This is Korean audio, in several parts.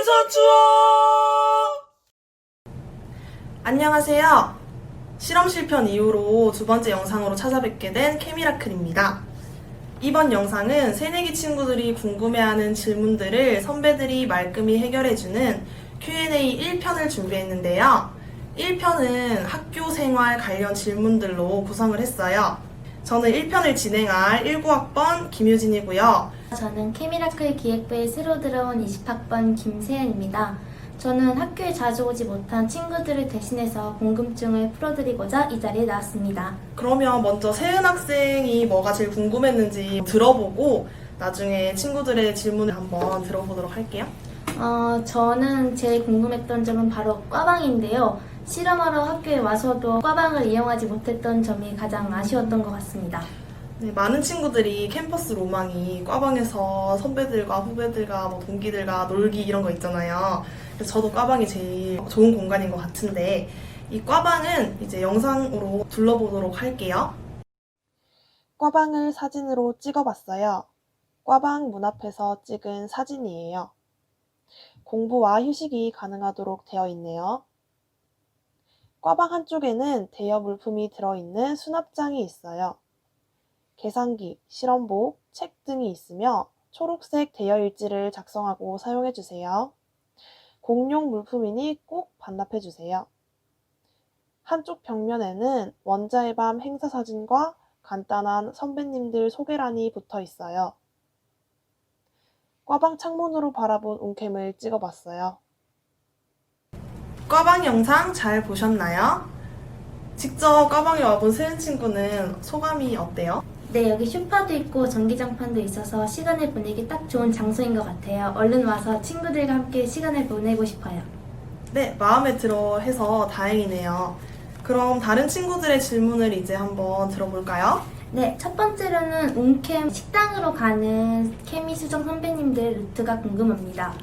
랜선 투어! 안녕하세요. 실험 실 편 이후로 두 번째 영상으로 찾아뵙게 된 케미라클입니다. 이번 영상은 새내기 친구들이 궁금해하는 질문들을 선배들이 말끔히 해결해주는 Q&A 1편을 준비했는데요. 1편은 학교 생활 관련 질문들로 구성을 했어요. 저는 1편을 진행할 19학번 김유진이고요. 저는 케미라클 기획부에 새로 들어온 20학번 김세은입니다. 저는 학교에 자주 오지 못한 친구들을 대신해서 궁금증을 풀어드리고자 이 자리에 나왔습니다. 그러면 먼저 세은 학생이 뭐가 제일 궁금했는지 들어보고 나중에 친구들의 질문을 한번 들어보도록 할게요. 어, 저는 제일 궁금했던 점은 바로 꽈방인데요. 실험하러 학교에 와서도 꽈방을 이용하지 못했던 점이 가장 아쉬웠던 것 같습니다. 네, 많은 친구들이 캠퍼스 로망이 과방에서 선배들과 후배들과 뭐 동기들과 놀기 이런 거 있잖아요. 그래서 저도 과방이 제일 좋은 공간인 것 같은데 이 과방은 이제 영상으로 둘러보도록 할게요. 과방을 사진으로 찍어봤어요. 과방 문 앞에서 찍은 사진이에요. 공부와 휴식이 가능하도록 되어 있네요. 과방 한쪽에는 대여 물품이 들어있는 수납장이 있어요. 계산기, 실험복, 책 등이 있으며 초록색 대여 일지를 작성하고 사용해 주세요. 공용 물품이니 꼭 반납해 주세요. 한쪽 벽면에는 원자의 밤 행사 사진과 간단한 선배님들 소개란이 붙어 있어요. 과방 창문으로 바라본 온캠을 찍어봤어요. 과방 영상 잘 보셨나요? 직접 과방에 와본 세은 친구는 소감이 어때요? 네, 여기 쇼파도 있고 전기장판도 있어서 시간을 보내기 딱 좋은 장소인 것 같아요. 얼른 와서 친구들과 함께 시간을 보내고 싶어요. 네, 마음에 들어 해서 다행이네요. 그럼 다른 친구들의 질문을 이제 한번 들어볼까요? 네, 첫 번째로는 온캠 식당으로 가는 케미 수정 선배님들 루트가 궁금합니다.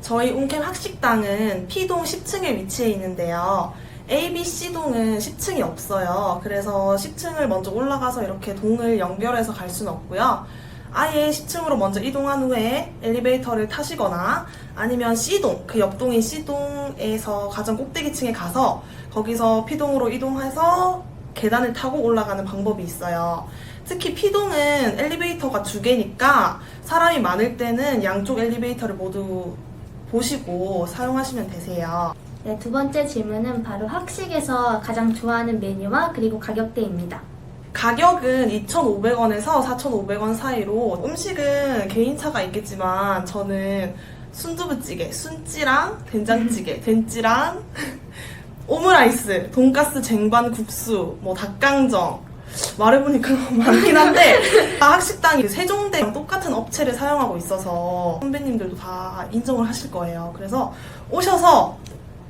저희 온캠 학식당은 P동 10층에 위치해 있는데요. A, B, C동은 10층이 없어요. 그래서 10층을 먼저 올라가서 이렇게 동을 연결해서 갈 수는 없고요. 아예 10층으로 먼저 이동한 후에 엘리베이터를 타시거나 아니면 C동, 그 옆동인 C동에서 가장 꼭대기층에 가서 거기서 P동으로 이동해서 계단을 타고 올라가는 방법이 있어요. 특히 P동은 엘리베이터가 두 개니까 사람이 많을 때는 양쪽 엘리베이터를 모두 보시고 사용하시면 되세요. 네, 두 번째 질문은 바로 학식에서 가장 좋아하는 메뉴와 그리고 가격대입니다. 가격은 2,500원에서 4,500원 사이로 음식은 개인차가 있겠지만 저는 순두부찌개, 순찌랑 된장찌개, 된찌랑 오므라이스, 돈가스 쟁반 국수, 뭐 닭강정 말해보니까 많긴 한데 다 학식당이 세종대랑 똑같은 업체를 사용하고 있어서 선배님들도 다 인정을 하실 거예요. 그래서 오셔서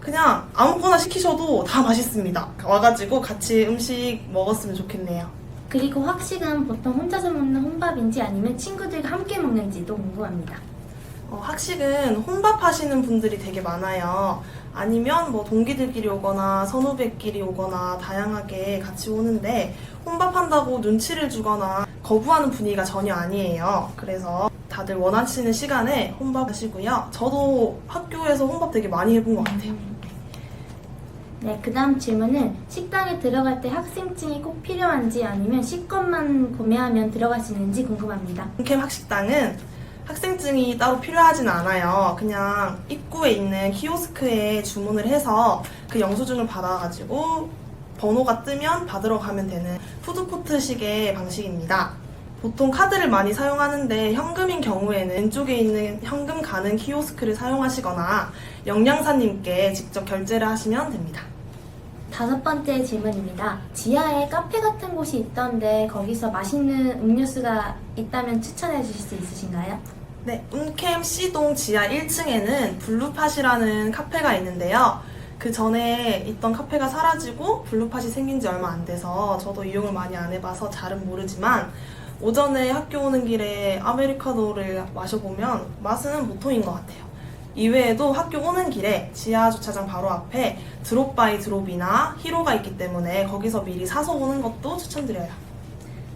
그냥 아무거나 시키셔도 다 맛있습니다. 와가지고 같이 음식 먹었으면 좋겠네요. 그리고 학식은 보통 혼자서 먹는 혼밥인지 아니면 친구들과 함께 먹는지도 궁금합니다. 어, 학식은 혼밥 하시는 분들이 되게 많아요. 아니면 뭐 동기들끼리 오거나 선후배끼리 오거나 다양하게 같이 오는데 혼밥한다고 눈치를 주거나 거부하는 분위기가 전혀 아니에요. 그래서 다들 원하시는 시간에 혼밥 하시고요. 저도 학교에서 혼밥 되게 많이 해본 것 같아요. 네, 그 다음 질문은 식당에 들어갈 때 학생증이 꼭 필요한지 아니면 식권만 구매하면 들어갈 수 있는지 궁금합니다. 캠 학식당은 학생증이 따로 필요하진 않아요. 그냥 입구에 있는 키오스크에 주문을 해서 그 영수증을 받아가지고 번호가 뜨면 받으러 가면 되는 푸드코트식의 방식입니다. 보통 카드를 많이 사용하는데 현금인 경우에는 왼쪽에 있는 현금 가는 키오스크를 사용하시거나 영양사님께 직접 결제를 하시면 됩니다. 다섯 번째 질문입니다. 지하에 카페 같은 곳이 있던데 거기서 맛있는 음료수가 있다면 추천해 주실 수 있으신가요? 네, 운캠 C동 지하 1층에는 블루팟이라는 카페가 있는데요. 그 전에 있던 카페가 사라지고 블루팟이 생긴 지 얼마 안 돼서 저도 이용을 많이 안 해봐서 잘은 모르지만 오전에 학교 오는 길에 아메리카노를 마셔보면 맛은 보통인 것 같아요. 이외에도 학교 오는 길에 지하 주차장 바로 앞에 드롭 바이 드롭이나 히로가 있기 때문에 거기서 미리 사서 오는 것도 추천드려요.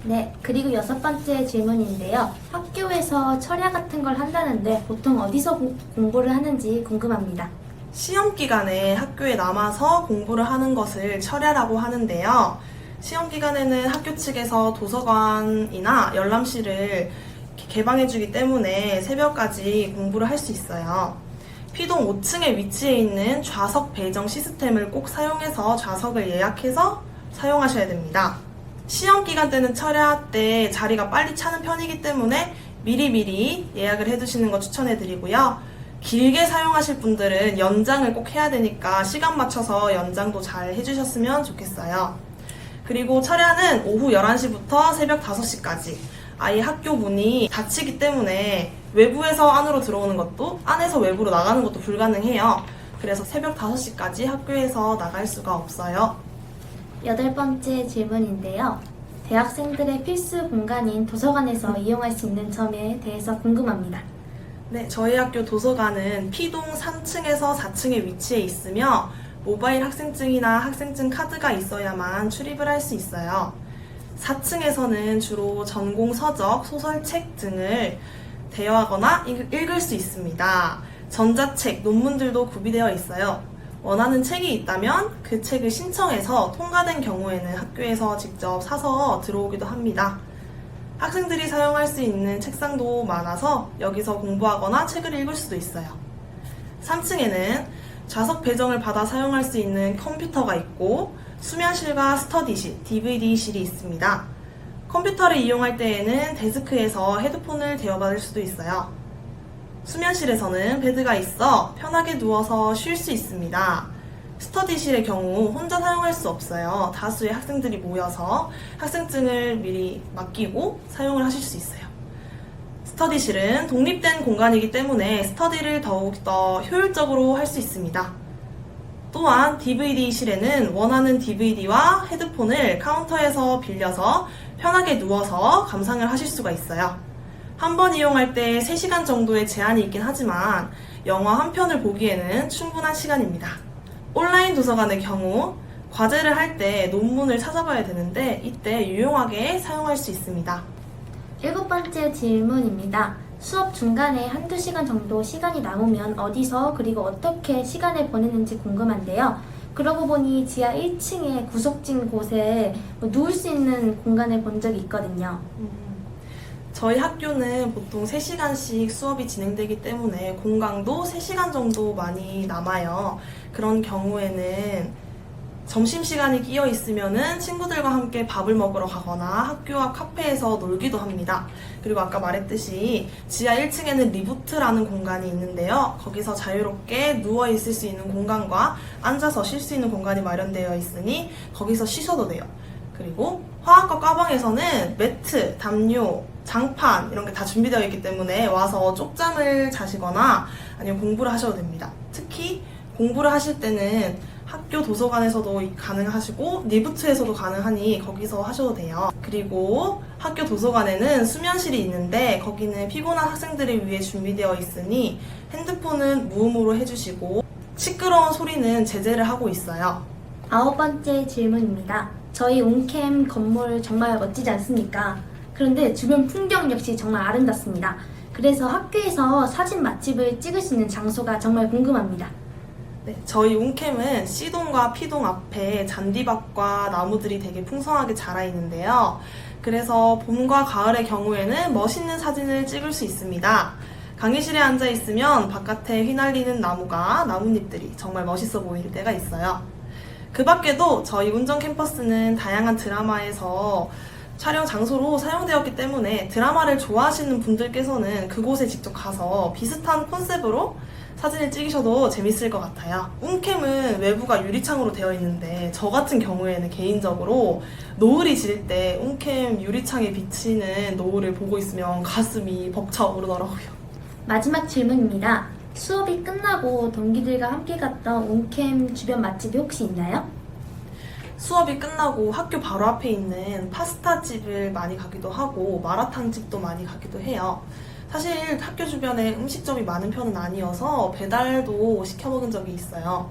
네, 그리고 여섯 번째 질문인데요. 학교에서 철야 같은 걸 한다는데 보통 어디서 공- 공부를 하는지 궁금합니다. 시험 기간에 학교에 남아서 공부를 하는 것을 철야라고 하는데요. 시험 기간에는 학교 측에서 도서관이나 열람실을 개방해주기 때문에 새벽까지 공부를 할 수 있어요. 피동 5층에 위치해 있는 좌석 배정 시스템을 꼭 사용해서 좌석을 예약해서 사용하셔야 됩니다. 시험 기간 때는 철야 때 자리가 빨리 차는 편이기 때문에 미리미리 예약을 해두시는 거 추천해 드리고요. 길게 사용하실 분들은 연장을 꼭 해야 되니까 시간 맞춰서 연장도 잘 해주셨으면 좋겠어요. 그리고 철야는 오후 11시부터 새벽 5시까지 아예 학교 문이 닫히기 때문에 외부에서 안으로 들어오는 것도 안에서 외부로 나가는 것도 불가능해요. 그래서 새벽 5시까지 학교에서 나갈 수가 없어요. 여덟 번째 질문인데요. 대학생들의 필수 공간인 도서관에서 이용할 수 있는 점에 대해서 궁금합니다. 네, 저희 학교 도서관은 P동 3층에서 4층에 위치해 있으며 모바일 학생증이나 학생증 카드가 있어야만 출입을 할 수 있어요. 4층에서는 주로 전공 서적, 소설책 등을 대여하거나 읽- 읽을 수 있습니다. 전자책, 논문들도 구비되어 있어요. 원하는 책이 있다면 그 책을 신청해서 통과된 경우에는 학교에서 직접 사서 들어오기도 합니다. 학생들이 사용할 수 있는 책상도 많아서 여기서 공부하거나 책을 읽을 수도 있어요. 3층에는 좌석 배정을 받아 사용할 수 있는 컴퓨터가 있고 수면실과 스터디실, DVD실이 있습니다. 컴퓨터를 이용할 때에는 데스크에서 헤드폰을 대여받을 수도 있어요. 수면실에서는 베드가 있어 편하게 누워서 쉴 수 있습니다. 스터디실의 경우 혼자 사용할 수 없어요. 다수의 학생들이 모여서 학생증을 미리 맡기고 사용을 하실 수 있어요. 스터디실은 독립된 공간이기 때문에 스터디를 더욱더 효율적으로 할 수 있습니다. 또한 DVD실에는 원하는 DVD와 헤드폰을 카운터에서 빌려서 편하게 누워서 감상을 하실 수가 있어요. 한 번 이용할 때 3시간 정도의 제한이 있긴 하지만 영화 한 편을 보기에는 충분한 시간입니다. 온라인 도서관의 경우 과제를 할 때 논문을 찾아봐야 되는데 이때 유용하게 사용할 수 있습니다. 일곱 번째 질문입니다. 수업 중간에 한두 시간 정도 시간이 남으면 어디서 그리고 어떻게 시간을 보내는지 궁금한데요. 그러고 보니 지하 1층에 구석진 곳에 뭐 누울 수 있는 공간을 본 적이 있거든요. 저희 학교는 보통 3시간씩 수업이 진행되기 때문에 공강도 3시간 정도 많이 남아요. 그런 경우에는 점심시간이 끼어 있으면은 친구들과 함께 밥을 먹으러 가거나 학교 앞 카페에서 놀기도 합니다. 그리고 아까 말했듯이 지하 1층에는 리부트라는 공간이 있는데요. 거기서 자유롭게 누워 있을 수 있는 공간과 앉아서 쉴 수 있는 공간이 마련되어 있으니 거기서 쉬셔도 돼요. 그리고 화학과 과방에서는 매트, 담요, 장판 이런 게 다 준비되어 있기 때문에 와서 쪽잠을 자시거나 아니면 공부를 하셔도 됩니다. 특히 공부를 하실 때는 학교 도서관에서도 가능하시고 리부트에서도 가능하니 거기서 하셔도 돼요. 그리고 학교 도서관에는 수면실이 있는데 거기는 피곤한 학생들을 위해 준비되어 있으니 핸드폰은 무음으로 해주시고 시끄러운 소리는 제재를 하고 있어요. 아홉 번째 질문입니다. 저희 온캠 건물 정말 멋지지 않습니까? 그런데 주변 풍경 역시 정말 아름답습니다. 그래서 학교에서 사진 맛집을 찍을 수 있는 장소가 정말 궁금합니다. 네, 저희 웅캠은 C동과 P동 앞에 잔디밭과 나무들이 되게 풍성하게 자라 있는데요. 그래서 봄과 가을의 경우에는 멋있는 사진을 찍을 수 있습니다. 강의실에 앉아 있으면 바깥에 휘날리는 나무가 나뭇잎들이 정말 멋있어 보일 때가 있어요. 그 밖에도 저희 운전 캠퍼스는 다양한 드라마에서 촬영 장소로 사용되었기 때문에 드라마를 좋아하시는 분들께서는 그곳에 직접 가서 비슷한 컨셉으로 사진을 찍으셔도 재밌을 것 같아요. 웅캠은 외부가 유리창으로 되어 있는데 저 같은 경우에는 개인적으로 노을이 질 때 웅캠 유리창에 비치는 노을을 보고 있으면 가슴이 벅차 오르더라고요. 마지막 질문입니다. 수업이 끝나고 동기들과 함께 갔던 온캠 주변 맛집이 혹시 있나요? 수업이 끝나고 학교 바로 앞에 있는 파스타 집을 많이 가기도 하고 마라탕 집도 많이 가기도 해요. 사실 학교 주변에 음식점이 많은 편은 아니어서 배달도 시켜 먹은 적이 있어요.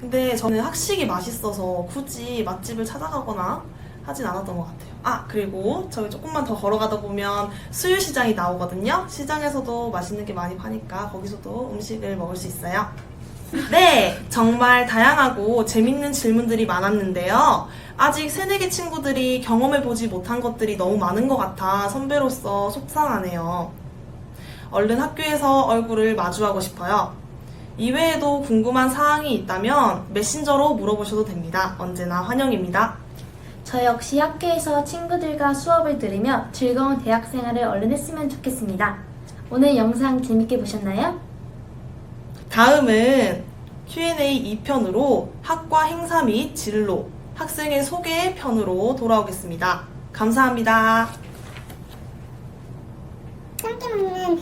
근데 저는 학식이 맛있어서 굳이 맛집을 찾아가거나 하진 않았던 것 같아요. 아, 그리고 저희 조금만 더 걸어가다 보면 수유시장이 나오거든요. 시장에서도 맛있는 게 많이 파니까 거기서도 음식을 먹을 수 있어요. 네, 정말 다양하고 재밌는 질문들이 많았는데요. 아직 새내기 친구들이 경험해보지 못한 것들이 너무 많은 것 같아 선배로서 속상하네요. 얼른 학교에서 얼굴을 마주하고 싶어요. 이외에도 궁금한 사항이 있다면 메신저로 물어보셔도 됩니다. 언제나 환영입니다. 저 역시 학교에서 친구들과 수업을 들으며 즐거운 대학 생활을 얼른 했으면 좋겠습니다. 오늘 영상 재밌게 보셨나요? 다음은 Q&A 2편으로 학과 행사 및 진로, 학생의 소개 편으로 돌아오겠습니다. 감사합니다. 함께 먹는